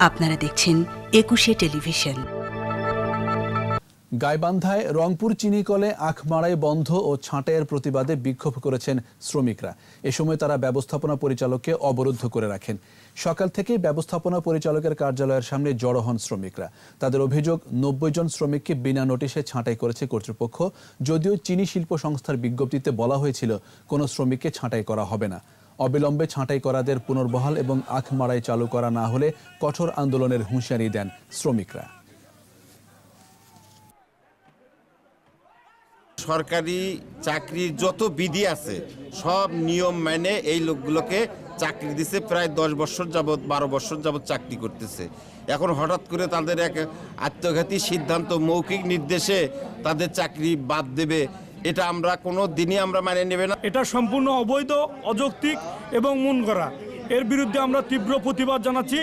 আপনারা দেখছেন একুশে টেলিভিশন। গাইবান্ধায় রংপুর চিনিকলে আখ মারাই বন্ধ ও ছাঁটাইয়ের প্রতিবাদে বিক্ষোভ করেছেন শ্রমিকরা। এ সময় তারা ব্যবস্থাপনা পরিচালককে অবরুদ্ধ করে রাখেন। সকাল থেকেই ব্যবস্থাপনা পরিচালকের কার্যালয়ের সামনে জড়ো হন শ্রমিকরা। তাদের অভিযোগ, নব্বই জন শ্রমিককে বিনা নোটিশে ছাঁটাই করেছে কর্তৃপক্ষ, যদিও চিনি শিল্প সংস্থার বিজ্ঞপ্তিতে বলা হয়েছিল, কোনো শ্রমিককে ছাঁটাই করা হবে না। অবিলম্বে ছাঁটাই করাদের পুনর্বহাল এবং আখ মারাই চালু করা না হলে কঠোর আন্দোলনের হুঁশিয়ারি দেন শ্রমিকরা। সরকারি চাকরির যত বিধি আছে, সব নিয়ম মেনে এই লোকগুলোকে চাকরি দিছে, প্রায় দশ বছর যাবৎ, বারো বছর যাবৎ চাকরি করতেছে। এখন হঠাৎ করে তাদের এক আত্মঘাতী সিদ্ধান্ত, মৌখিক নির্দেশে তাদের চাকরি বাদ দেবে। এটা আমরা কোনো দিনই আমরা মানে নেবে না। এটা সম্পূর্ণ অবৈধ, অযৌক্তিক এবং মন করা। এর বিরুদ্ধে আমরা তীব্র প্রতিবাদ জানাচ্ছি।